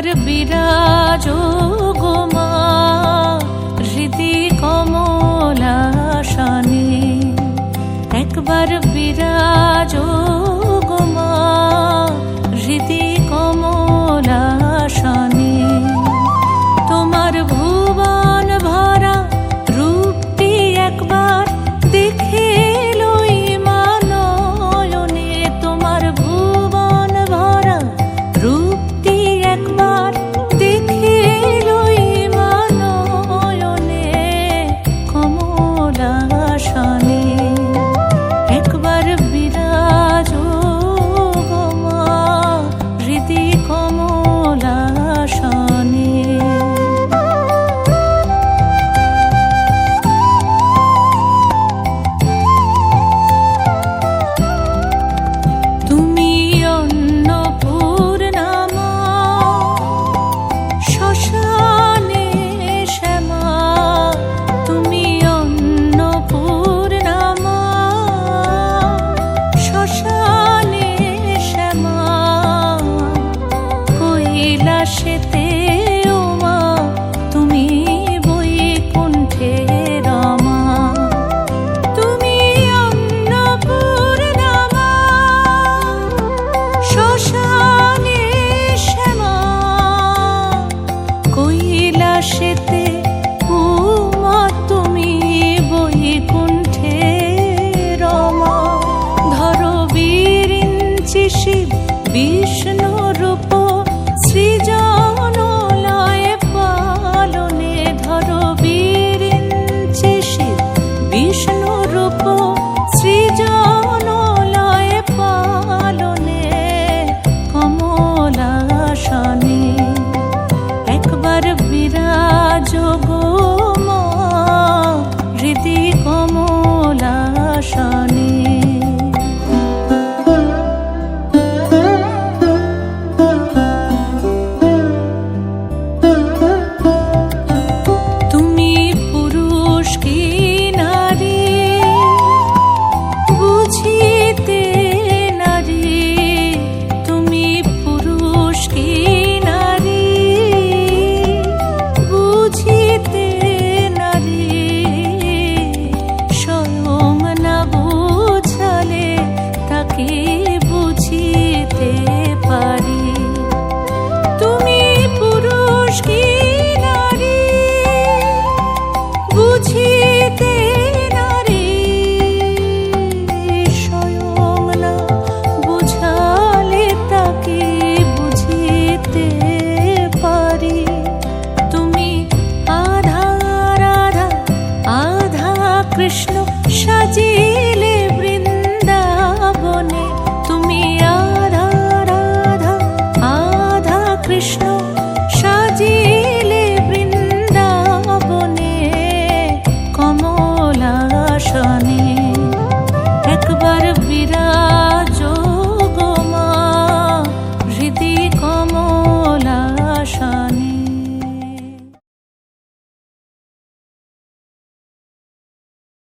पर बिराजो হাসিতে উমা তুমি বই কুণ্ঠে রমা। ধর বীর শিব বিষ রাজগো আবার